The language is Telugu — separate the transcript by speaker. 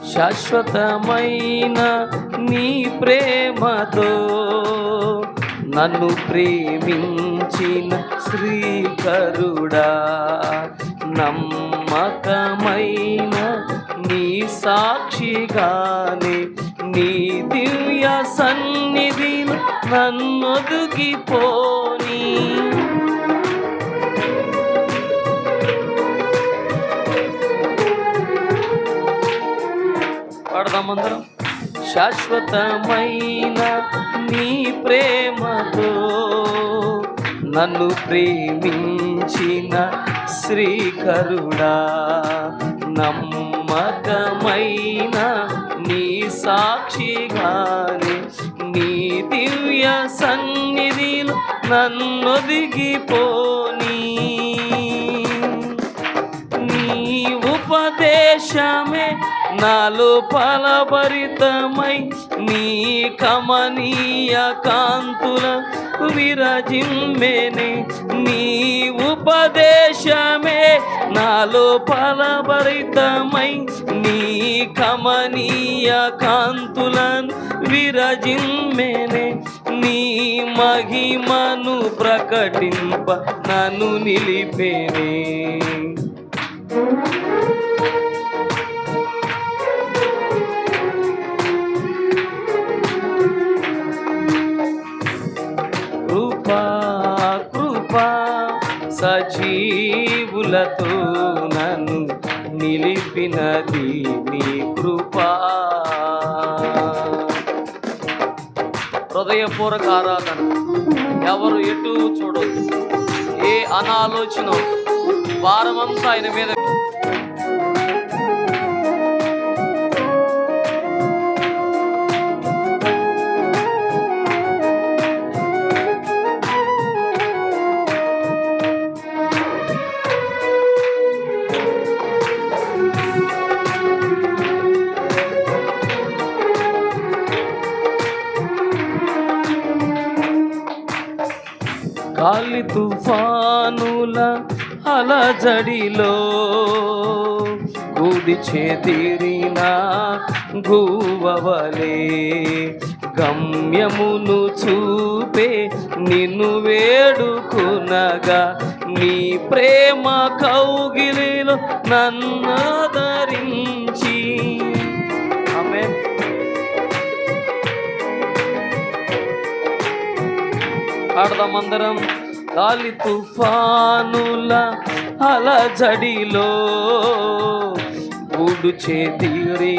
Speaker 1: శాశ్వతమైన నీ ప్రేమతో నన్ను ప్రేమించిన శ్రీకరుడా నమ్మకమైన నీ సాక్షిగానే నీ దివ్య సన్నిధిలో నన్నొదుగిపోని పాడదామందరం శాశ్వతమైన నీ ప్రేమతో నన్ను ప్రేమించిన శ్రీకరుడా నమ్మకమైన నీ సాక్షిగానే నీ దివ్య సన్నిధిలో నన్నొదిగిపోనీ నీ ఉపదేశమే నాలో ఫలభరితమై నీ కమనీయ కాంతుల విరజిమ్మెనే నీ ఉపదేశమే. నాలో ఫలభరితమై నీ కమనీయ కాంతులను విరజిమ్మెనే. నీ మహిమను ప్రకటింప నన్ను నిలిపేనే. సజీవులతో నన్ను నిలిపినది నీ కృపా. హృదయపూర్వక ఆరాధన. ఎవరు ఎటు చూడొద్దు. ఏ అనాలోచన భారమంతా ఆయన మీద గాలి తుఫానుల అలజడిలో కూడి తీరిన గువవలే గమ్యమును చూపే నిన్ను వేడుకునగా నీ ప్రేమ కౌగిలిలో నన్నదరించి ఆడదామందరం గాలి తుఫానుల అలజడిలో గుడు చేతిరి